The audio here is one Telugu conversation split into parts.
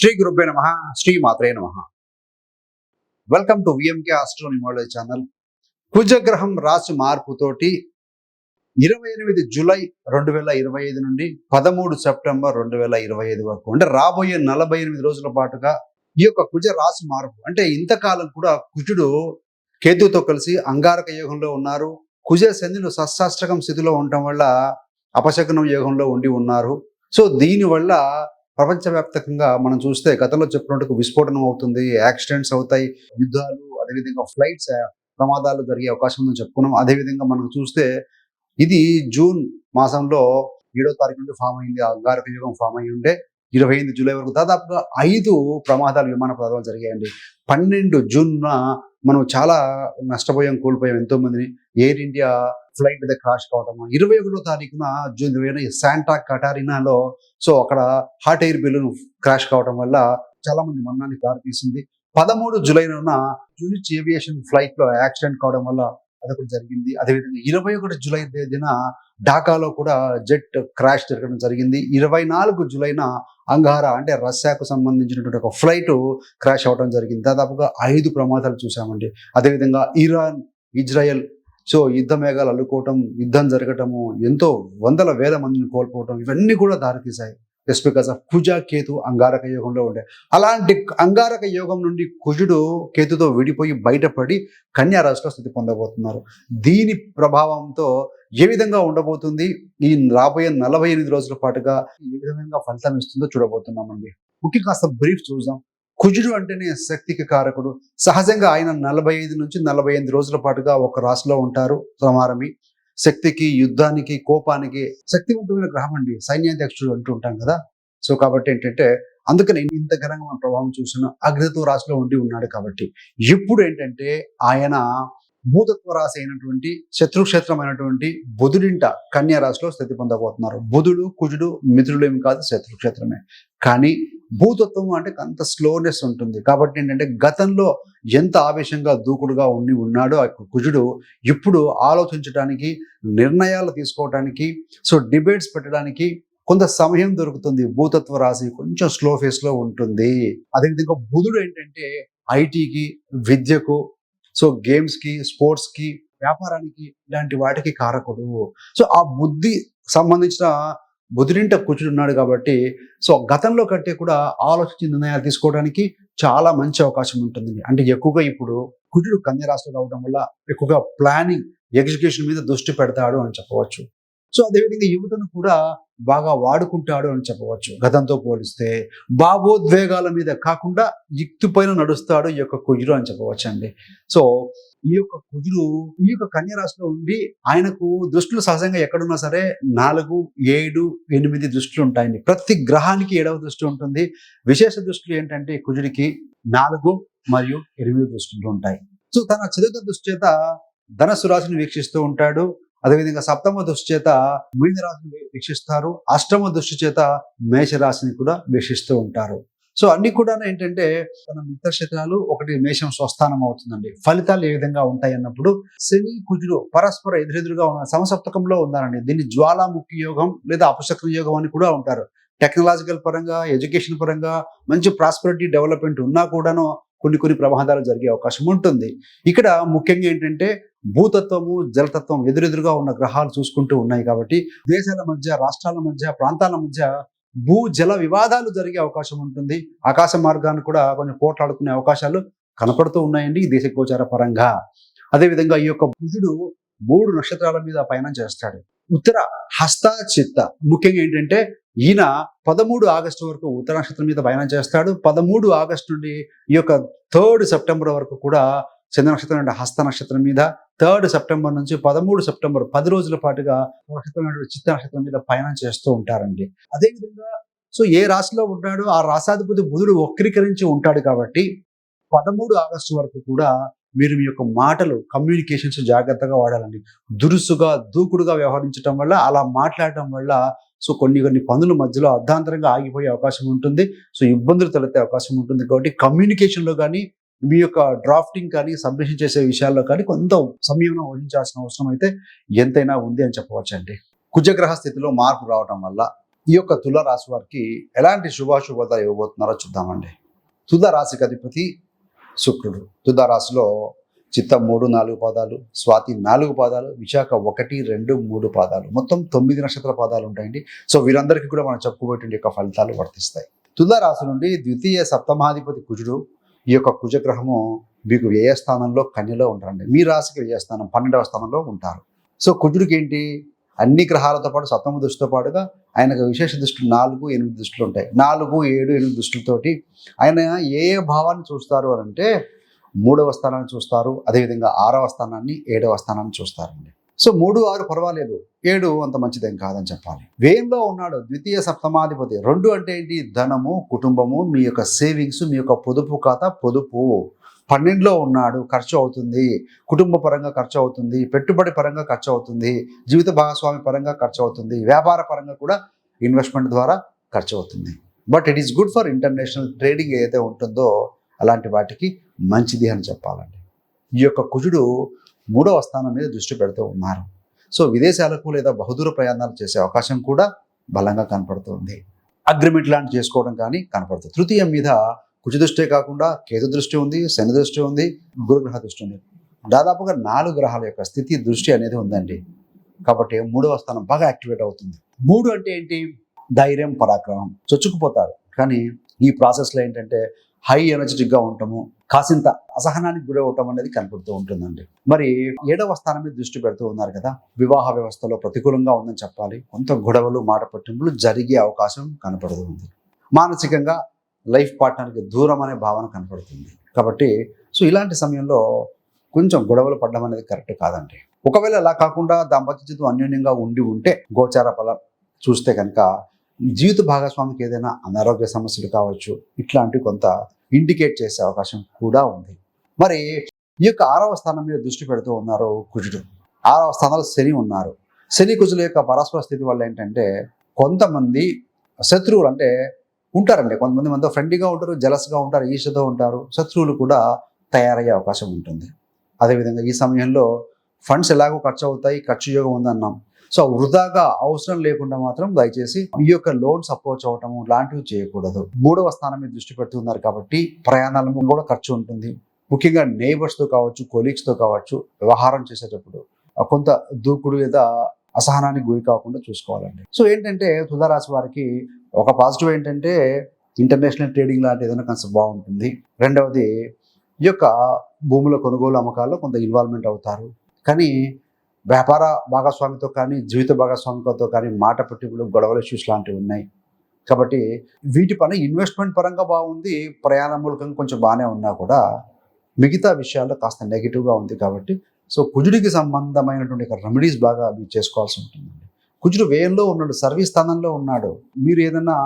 శ్రీ గురుభ్య నమ శ్రీ మాత్రే నమ. Welcome to VMK astronumerology channel కుజగ్రహం రాశి మార్పుతోటి ఇరవై ఎనిమిది జూలై రెండు వేల ఇరవై ఐదు నుండి పదమూడు సెప్టెంబర్ రెండు వేల ఇరవై ఐదు వరకు అంటే రాబోయే నలభై ఎనిమిది రోజుల పాటుగా ఈ యొక్క కుజ రాశి మార్పు అంటే ఇంతకాలం కూడా కుజుడు కేతుతో కలిసి అంగారక యోగంలో ఉన్నారు. కుజ శనిలు సశాస్త్రకం స్థితిలో ఉండటం వల్ల అపశకనం యోగంలో ఉండి ఉన్నారు. సో దీనివల్ల ప్రపంచవ్యాప్తంగా మనం చూస్తే గతంలో చెప్పినట్టుకు విస్ఫోటనం అవుతుంది యాక్సిడెంట్స్ అవుతాయి యుద్ధాలు అదేవిధంగా ఫ్లైట్స్ ప్రమాదాలు జరిగే అవకాశం ఉందని చెప్పుకున్నాం. అదేవిధంగా మనం చూస్తే ఇది జూన్ మాసంలో ఏడో తారీఖు నుండి ఫామ్ అయింది అంగారక యుగం ఫామ్ అయి ఉంటే ఇరవై ఎనిమిది జూలై వరకు. దాదాపుగా ఐదు ప్రమాదాలు విమాన ప్రమాదాలు జరిగాయండి. పన్నెండు జూన్న మనం చాలా నష్టపోయాం కోల్పోయాం ఎంతో మందిని ఎయిర్ ఇండియా ఫ్లైట్ మీద క్రాష్ కావటం ఇరవై ఒకటో తారీఖున జూన్ ఇరవై శాంటా కటారినాలో సో అక్కడ హాట్ ఎయిర్ బెలూన్ క్రాష్ కావటం వల్ల చాలా మంది మరణానికి దారి తీసింది పదమూడు జూలైన జూనిచ్ ఏవియేషన్ ఫ్లైట్లో యాక్సిడెంట్ కావడం వల్ల అదొకటి జరిగింది. అదేవిధంగా ఇరవై ఒకటి జూలై తేదీన ఢాకాలో కూడా జెట్ క్రాష్ జరగడం జరిగింది. ఇరవై నాలుగు జూలైన అంగారా అంటే రష్యాకు సంబంధించినటువంటి ఒక ఫ్లైట్ క్రాష్ అవడం జరిగింది. దాదాపుగా ఐదు ప్రమాదాలు చూసామండి అదేవిధంగా ఇరాన్ ఇజ్రాయెల్. సో యుద్ధ మేఘాలు అల్లుకోవటం యుద్ధం జరగటము ఎంతో వందల వేల మందిని కోల్పోవటం ఇవన్నీ కూడా దారితీశాయి. జస్ట్ బికాస్ ఆఫ్ కుజ కేతు అంగారక యోగంలో ఉండే. అలాంటి అంగారక యోగం నుండి కుజుడు కేతుతో విడిపోయి బయటపడి కన్యారాశిలో స్థితి పొందబోతున్నారు. దీని ప్రభావంతో ఏ విధంగా ఉండబోతుంది? ఈ రాబోయే నలభై ఎనిమిది రోజుల పాటుగా ఏ విధంగా ఫలితం ఇస్తుందో చూడబోతున్నామండి. ముఖ్యంగా కాస్త బ్రీఫ్ చూద్దాం. కుజుడు అంటేనే శక్తికి కారకుడు. సహజంగా ఆయన నలభై ఐదు నుంచి నలభై ఎనిమిది రోజుల పాటుగా ఒక రాశిలో ఉంటారు. సమారమి. శక్తికి యుద్ధానికి కోపానికి శక్తివంతమైన గ్రహం అండి. సైన్యాధ్యక్షుడు అంటూ ఉంటాం కదా. సో కాబట్టి ఏంటంటే అందుకని ఇంత ఘనంగా మన ప్రభావం చూసిన అగ్నితో రాశిలో ఉండి ఉన్నాడు కాబట్టి. ఇప్పుడు ఏంటంటే ఆయన భూతత్వ రాశి అయినటువంటి శత్రుక్షేత్రమైనటువంటి బుధుడింట కన్యా రాశిలో స్థితి పొందబోతున్నారు. బుధుడు కుజుడు మిత్రులు ఏమి కాదు శత్రుక్షేత్రమే. కానీ భూతత్వం అంటే అంత స్లోనెస్ ఉంటుంది. కాబట్టి ఏంటంటే గతంలో ఎంత ఆవేశంగా దూకుడుగా ఉండి ఉన్నాడో ఆ కుజుడు ఇప్పుడు ఆలోచించడానికి నిర్ణయాలు తీసుకోవడానికి సో డిబేట్స్ పెట్టడానికి కొంత సమయం దొరుకుతుంది. భూతత్వ రాశి కొంచెం స్లో ఫేస్లో ఉంటుంది. అదేవిధంగా బుధుడు ఏంటంటే ఐటీకి విద్యకు సో గేమ్స్కి స్పోర్ట్స్కి వ్యాపారానికి ఇలాంటి వాటికి కారకుడు. సో ఆ బుద్ధి సంబంధించిన బుద్ధినింట కూర్చుని ఉన్నాడు కాబట్టి సో గతంలో కంటే కూడా ఆలోచించి నిర్ణయాలు తీసుకోవడానికి చాలా మంచి అవకాశం ఉంటుంది. అంటే ఎక్కువగా ఇప్పుడు కుజుడు కన్య రావడం వల్ల ఎక్కువగా ప్లానింగ్ ఎగ్జిక్యూషన్ మీద దృష్టి పెడతాడు అని చెప్పవచ్చు. సో అదేవిధంగా యువతను కూడా బాగా వాడుకుంటాడు అని చెప్పవచ్చు. గతంతో పోలిస్తే భావోద్వేగాల మీద కాకుండా యుక్తి పైన నడుస్తాడు ఈ యొక్క కుజుడు అని చెప్పవచ్చు అండి. సో ఈ యొక్క కుజుడు ఈ యొక్క కన్య రాశిలో ఉండి ఆయనకు దృష్టిలు సహజంగా ఎక్కడున్నా సరే నాలుగు ఏడు ఎనిమిది దృష్టిలు ఉంటాయండి. ప్రతి గ్రహానికి ఏడవ దృష్టి ఉంటుంది. విశేష దృష్టిలు ఏంటంటే కుజుడికి నాలుగు మరియు ఎనిమిది దృష్టిలు ఉంటాయి. సో తన చతుర్థ దృష్టి చేత ధనస్సు రాశిని వీక్షిస్తూ ఉంటాడు. అదేవిధంగా సప్తమ దృష్టి చేత మీనరాశిని వీక్షిస్తారు. అష్టమ దృష్టి చేత మేష రాశిని కూడా వీక్షిస్తూ ఉంటారు. సో అన్ని కూడా ఏంటంటే తన మిత్రక్షేత్రాలు ఒకటి మేషం స్వస్థానం అవుతుందండి. ఫలితాలు ఏ విధంగా ఉంటాయి అన్నప్పుడు శని కుజుడు పరస్పర ఎదురెదురుగా ఉన్న సమసప్తకంలో ఉన్నారండి. దీన్ని జ్వాలాముఖి యోగం లేదా అపశక్ర యోగం అని కూడా ఉంటారు. టెక్నాలజికల్ పరంగా ఎడ్యుకేషన్ పరంగా మంచి ప్రాస్పరిటీ డెవలప్మెంట్ ఉన్నా కూడాను కొన్ని కొన్ని ప్రమాదాలు జరిగే అవకాశం ఉంటుంది. ఇక్కడ ముఖ్యంగా ఏంటంటే భూతత్వము జలతత్వం ఎదురెదురుగా ఉన్న గ్రహాలు చూసుకుంటూ ఉన్నాయి కాబట్టి దేశాల మధ్య రాష్ట్రాల మధ్య ప్రాంతాల మధ్య భూ జల వివాదాలు జరిగే అవకాశం ఉంటుంది. ఆకాశ మార్గాన్ని కూడా కొంచెం పోట్లాడుకునే అవకాశాలు కనపడుతూ ఉన్నాయండి ఈ దేశ గోచార పరంగా. అదేవిధంగా ఈ యొక్క బుధుడు మూడు నక్షత్రాల మీద పయనం చేస్తాడు. ఉత్తర హస్త చిత్త ముఖ్యంగా ఏంటంటే ఈయన పదమూడు ఆగస్టు వరకు ఉత్తర నక్షత్రం మీద పయనం చేస్తాడు. పదమూడు ఆగస్టు నుండి ఈ యొక్క థర్డ్ సెప్టెంబర్ వరకు కూడా చంద్ర నక్షత్రం అంటే హస్త నక్షత్రం మీద థర్డ్ సెప్టెంబర్ నుంచి పదమూడు సెప్టెంబర్ పది రోజుల పాటుగా నక్షత్రం చిత్త నక్షత్రం మీద పయనం చేస్తూ ఉంటారండి. అదేవిధంగా సో ఏ రాశిలో ఉంటాడో ఆ రాసాధిపతి బుధుడు వక్రీకరించి ఉంటాడు కాబట్టి పదమూడు ఆగస్టు వరకు కూడా మీరు మీ యొక్క మాటలు కమ్యూనికేషన్స్ జాగ్రత్తగా వాడాలండి. దురుసుగా దూకుడుగా వ్యవహరించడం వల్ల అలా మాట్లాడటం వల్ల సో కొన్ని కొన్ని పనుల మధ్యలో అర్ధాంతరంగా ఆగిపోయే అవకాశం ఉంటుంది. సో ఇబ్బందులు తలెత్తే అవకాశం ఉంటుంది కాబట్టి కమ్యూనికేషన్లో కానీ మీ యొక్క డ్రాఫ్టింగ్ కానీ సబ్మిషన్ చేసే విషయాల్లో కానీ కొంత సంయమనం వహించాల్సిన అవసరం అయితే ఎంతైనా ఉంది అని చెప్పవచ్చు అండి కుజగ్రహ స్థితిలో మార్పు రావటం వల్ల ఈ యొక్క తుల రాశి వారికి ఎలాంటి శుభాశుభత ఇవ్వబోతున్నారో చూద్దామండి. తుదరాశికి అధిపతి శుక్రుడు. తుల రాశిలో చిత్త మూడు నాలుగు పాదాలు స్వాతి నాలుగు పాదాలు విశాఖ ఒకటి రెండు మూడు పాదాలు. మొత్తం తొమ్మిది నక్షత్ర పాదాలు ఉంటాయండి. సో వీరందరికీ కూడా మనం చెప్పుకోబోయేటువంటి యొక్క ఫలితాలు వర్తిస్తాయి. తుల రాశి నుండి ద్వితీయ సప్తమాధిపతి కుజుడు. ఈ యొక్క కుజగ్రహము మీకు వ్యయ స్థానంలో కన్యలో ఉంటారండి. మీ రాశికి వ్యయ స్థానం పన్నెండవ స్థానంలో ఉంటారు. సో కుజుడికి ఏంటి? అన్ని గ్రహాలతో పాటు సప్తమ దృష్టితో పాటుగా ఆయనకు విశేష దృష్టి నాలుగు ఎనిమిది దృష్టిలు ఉంటాయి. నాలుగు ఏడు ఎనిమిది దృష్టిలతోటి ఆయన ఏ ఏ భావాన్ని చూస్తారు అని అంటే మూడవ స్థానాన్ని చూస్తారు. అదేవిధంగా ఆరవ స్థానాన్ని ఏడవ స్థానాన్ని చూస్తారండి. సో మూడు ఆరు పర్వాలేదు ఏడు అంత మంచిదేం కాదని చెప్పాలి. వ్యయంలో ఉన్నాడు ద్వితీయ సప్తమాధిపతి. రెండు అంటే ఏంటి? ధనము కుటుంబము మీ యొక్క సేవింగ్స్ మీ యొక్క పొదుపు ఖాతా పొదుపు. పన్నెండులో ఉన్నాడు ఖర్చు అవుతుంది కుటుంబ పరంగా ఖర్చు అవుతుంది పెట్టుబడి పరంగా ఖర్చు అవుతుంది జీవిత భాగస్వామి పరంగా ఖర్చు అవుతుంది వ్యాపార పరంగా కూడా ఇన్వెస్ట్మెంట్ ద్వారా ఖర్చు అవుతుంది. But it is good for international trading ఏదైతే ఉంటుందో అలాంటి వాటికి మంచిది అని చెప్పాలండి. ఈ యొక్క కుజుడు మూడవ స్థానం మీద దృష్టి పెడుతూ ఉన్నారు. సో విదేశాలకు లేదా బహుదూర ప్రయాణాలు చేసే అవకాశం కూడా బలంగా కనపడుతుంది. అగ్రిమెంట్ లాంటి చేసుకోవడం కానీ కనపడుతుంది. తృతీయం మీద కుజ కాకుండా కేతు దృష్టి ఉంది శని దృష్టి ఉంది గురుగ్రహ దృష్టి ఉంది. దాదాపుగా నాలుగు గ్రహాల యొక్క స్థితి దృష్టి అనేది ఉందండి. కాబట్టి మూడవ స్థానం బాగా యాక్టివేట్ అవుతుంది. మూడు అంటే ఏంటి? ధైర్యం పరాక్రమం. చొచ్చుకుపోతారు. కానీ ఈ ప్రాసెస్లో ఏంటంటే హై ఎనర్జెటిక్గా ఉండటము కాసింత అసహనానికి గురి అనేది కనపడుతూ ఉంటుందండి. మరి ఏడవ స్థానం మీద దృష్టి పెడుతూ ఉన్నారు కదా వివాహ వ్యవస్థలో ప్రతికూలంగా ఉందని చెప్పాలి. కొంత గొడవలు మాట పట్టింపులు జరిగే అవకాశం కనపడుతూ ఉంది. మానసికంగా లైఫ్ పార్ట్నర్కి దూరం అనే భావన కనపడుతుంది. కాబట్టి సో ఇలాంటి సమయంలో కొంచెం గొడవలు పడడం అనేది కరెక్ట్ కాదండి. ఒకవేళ అలా కాకుండా దాంపత్య జీవితం అన్యోన్యంగా ఉండి ఉంటే గోచార ఫలం చూస్తే కనుక జీవిత భాగస్వామికి ఏదైనా అనారోగ్య సమస్యలు కావచ్చు ఇట్లాంటి కొంత ఇండికేట్ చేసే అవకాశం కూడా ఉంది. మరి ఈ యొక్క ఆరవ స్థానం మీద దృష్టి పెడుతూ ఉన్నారు కుజుడు. ఆరవ స్థానంలో శని ఉన్నారు. శని కుజుల యొక్క పరస్పర స్థితి వల్ల ఏంటంటే కొంతమంది శత్రువులు అంటే ఉంటారండి. కొంతమంది మనతో ఫ్రెండ్లీగా ఉంటారు జలస్గా ఉంటారు ఈషతో ఉంటారు. శత్రువులు కూడా తయారయ్యే అవకాశం ఉంటుంది. అదేవిధంగా ఈ సమయంలో ఫండ్స్ ఎలాగో ఖర్చు అవుతాయి ఖర్చు యోగం ఉందన్నాం. సో వృధాగా అవసరం లేకుండా మాత్రం దయచేసి ఈ యొక్క లోన్స్ అప్రోచ్ అవ్వటం లాంటివి చేయకూడదు. మూడవ స్థానం మీద దృష్టి పెడుతున్నారు కాబట్టి ప్రయాణాలకు కూడా ఖర్చు ఉంటుంది. ముఖ్యంగా నేబర్స్తో కావచ్చు కొలీగ్స్తో కావచ్చు వ్యవహారం చేసేటప్పుడు కొంత దూకుడు లేదా అసహనానికి గురి కాకుండా చూసుకోవాలండి. సో ఏంటంటే తులారాశి వారికి ఒక పాజిటివ్ ఏంటంటే ఇంటర్నేషనల్ ట్రేడింగ్ లాంటి ఏదైనా కొంచెం బాగుంటుంది. రెండవది ఈ యొక్క భూముల కొనుగోలు అమ్మకాల్లో కొంత ఇన్వాల్వ్మెంట్ అవుతారు. కానీ వ్యాపార భాగస్వామితో కానీ జీవిత భాగస్వామితో కానీ మాట పట్టింపులు గొడవల ఇష్యూస్ లాంటివి ఉన్నాయి. కాబట్టి వీటి పని ఇన్వెస్ట్మెంట్ పరంగా బాగుంది ప్రయాణ మూలకంగా కొంచెం బాగానే ఉన్నా కూడా మిగతా విషయాల్లో కాస్త నెగిటివ్గా ఉంది కాబట్టి సో కుజుడికి సంబంధమైనటువంటి రెమెడీస్ బాగా మీరు చేసుకోవాల్సి ఉంటుందండి కుజుడు వ్యయంలో ఉన్నాడు సర్వీస్ స్థానంలో ఉన్నాడు. మీరు ఏదైనా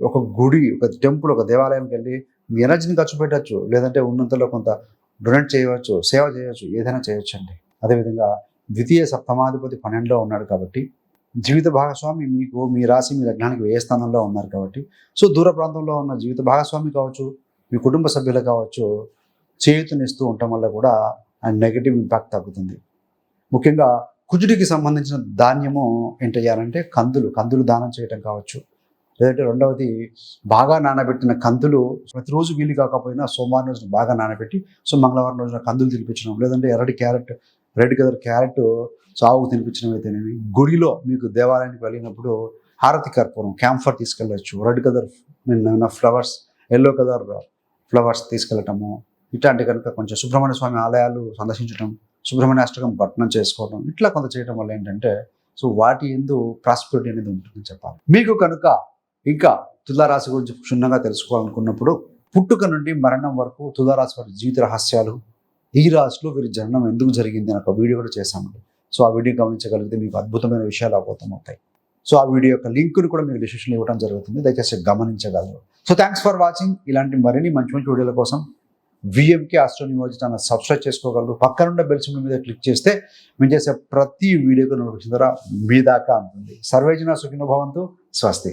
ఒక గుడి ఒక టెంపుల్ ఒక దేవాలయంకి వెళ్ళి మీ ఎనర్జీని ఖర్చు పెట్టచ్చు లేదంటే ఉన్నంతలో కొంత డొనేట్ చేయవచ్చు సేవ చేయవచ్చు ఏదైనా చేయొచ్చండి. అదేవిధంగా ద్వితీయ సప్తమాధిపతి పన్నెండులో ఉన్నాడు కాబట్టి జీవిత భాగస్వామి మీకు మీ రాశి మీ లగ్నానికి వ్యయ స్థానంలో ఉన్నారు కాబట్టి. సో దూర ప్రాంతంలో ఉన్న జీవిత భాగస్వామి కావచ్చు మీ కుటుంబ సభ్యులు కావచ్చు చేయుతనిస్తూ ఉండటం వల్ల కూడా ఆ నెగిటివ్ ఇంపాక్ట్ తగ్గుతుంది. ముఖ్యంగా కుజుడికి సంబంధించిన ధాన్యము ఏం చేయాలంటే కందులు కందులు దానం చేయటం కావచ్చు. లేదంటే రెండవది బాగా నానబెట్టిన కందులు ప్రతిరోజు వీలు కాకపోయినా సోమవారం రోజున బాగా నానబెట్టి సో మంగళవారం రోజున కందులు తినిపించడం లేదంటే ఎర్రటి క్యారెట్ రెడ్ కలర్ క్యారెట్ సాగుకు తినిపించడం గుడిలో మీకు దేవాలయానికి వెళ్ళినప్పుడు హారతి కర్పూరం camphor తీసుకెళ్ళచ్చు. Red colour flowers yellow colour flowers తీసుకెళ్ళటము ఇట్లాంటి కనుక కొంచెం సుబ్రహ్మణ్య స్వామి ఆలయాలు సందర్శించడం సుబ్రహ్మణ్య అష్టకం పఠనం చేసుకోవడం ఇట్లా కొంత చేయడం వల్ల ఏంటంటే సో వాటి ఎందు ప్రాస్పెరిటీ అనేది ఉంటుందని చెప్పాలి. మీకు కనుక ఇంకా తులారాశి గురించి క్షుణ్ణంగా తెలుసుకోవాలనుకున్నప్పుడు పుట్టుక నుండి మరణం వరకు తులారాశి వారి జీవిత రహస్యాలు ఈ రాశిలో వీరి జననం ఎందుకు జరిగింది అని ఒక వీడియో కూడా చేశామండి. సో ఆ వీడియో గమనించగలిగితే మీకు అద్భుతమైన విషయాలు అవబోతం అవుతాయి సో ఆ వీడియో యొక్క లింక్ను కూడా మీకు డిస్క్రిప్షన్లో ఇవ్వడం జరుగుతుంది. దయచేసి గమనించగలరు. So thanks for watching. ఇలాంటి మరిన్ని మంచి మంచి వీడియోల కోసం విఎంకి ఆస్ట్రోనిమాలజీ ఛానల్ సబ్స్క్రైబ్ చేసుకోగలరు. పక్కనున్న బెల్ సింబల్ మీద క్లిక్ చేస్తే మేము చేసే ప్రతి వీడియోకి నోటిఫికేషన్ ద్వారా మీ దాకా ఉంటుంది సర్వేజన సుఖినోభవంతు స్వస్తి.